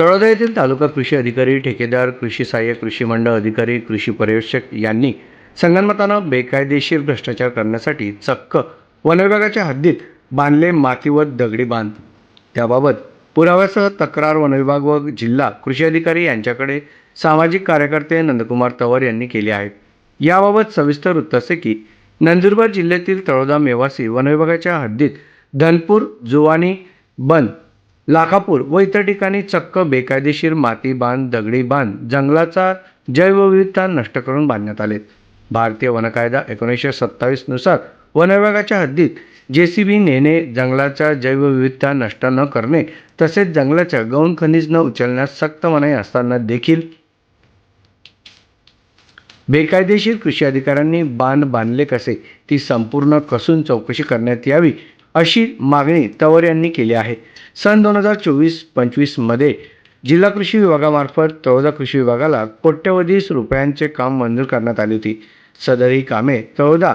तळोदा येथील तालुका कृषी अधिकारी ठेकेदार कृषी सहाय्यक कृषी मंडळ अधिकारी कृषी पर्यवेक्षक यांनी संगनमतानं बेकायदेशीर भ्रष्टाचार करण्यासाठी चक्क वनविभागाच्या हद्दीत बांधले मातीवर दगडी बांध. त्याबाबत पुराव्यासह तक्रार वनविभाग व जिल्हा कृषी अधिकारी यांच्याकडे सामाजिक कार्यकर्ते नंदकुमार तवर यांनी केली आहे याबाबत सविस्तर वृत्त असे की नंदुरबार जिल्ह्यातील तळोदा मेवासी वनविभागाच्या हद्दीत धनपूर जुवानी बन लाखापूर व इतर ठिकाणी चक्क बेकायदेशीर माती बांध दगडी बांध जंगलाचा जैवविविधता नष्ट करून बांधण्यात आले भारतीय वनकायदा एकोणीसशे सत्तावीसनुसार वनविभागाच्या हद्दीत जे सी बी नेणे जंगलाच्या जैवविविधता नष्ट न करणे तसेच जंगलाच्या गौण खनिज न उचलण्यास सक्त मनाई असताना देखील बेकायदेशीर कृषी अधिकाऱ्यांनी बांध बांधले कसे? ती संपूर्ण कसून चौकशी करण्यात यावी? अशी मागणी तवर यांनी केली आहे. सन दोन हजार चोवीस पंचवीसमध्ये जिल्हा कृषी विभागामार्फत तळोदा कृषी विभागाला कोट्यवधीस रुपयांचे काम मंजूर करण्यात आली होती. सदर ही कामे तळोदा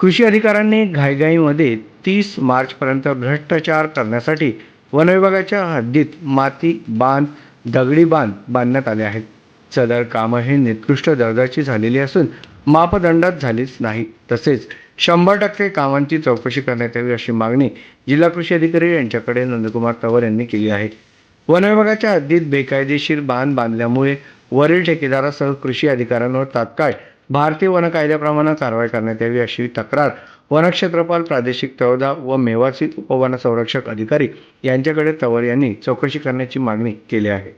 कृषी अधिकाऱ्यांनी घाईघाईमध्ये तीस मार्चपर्यंत भ्रष्टाचार करण्यासाठी वनविभागाच्या हद्दीत माती बांध दगडी बांध बांधण्यात आले आहेत. सदर कामं ही निकृष्ट दर्जाची झालेली असून मापदंडात झालीच नाही. तसेच शंभर टक्के कामांची चौकशी करण्यात यावी अशी मागणी जिल्हा कृषी अधिकारी यांच्याकडे नंदकुमार तवर यांनी केली आहे. वन विभागाच्या हद्दीत बेकायदेशीर बांध बांधल्यामुळे वरील ठेकेदारासह कृषी अधिकाऱ्यांवर तात्काळ भारतीय वन कायद्याप्रमाणे कारवाई करण्यात यावी अशी तक्रार वनक्षेत्रपाल प्रादेशिक तळोदा व मेवासी उपवन संरक्षक अधिकारी यांच्याकडे तवर यांनी चौकशी करण्याची मागणी केली आहे.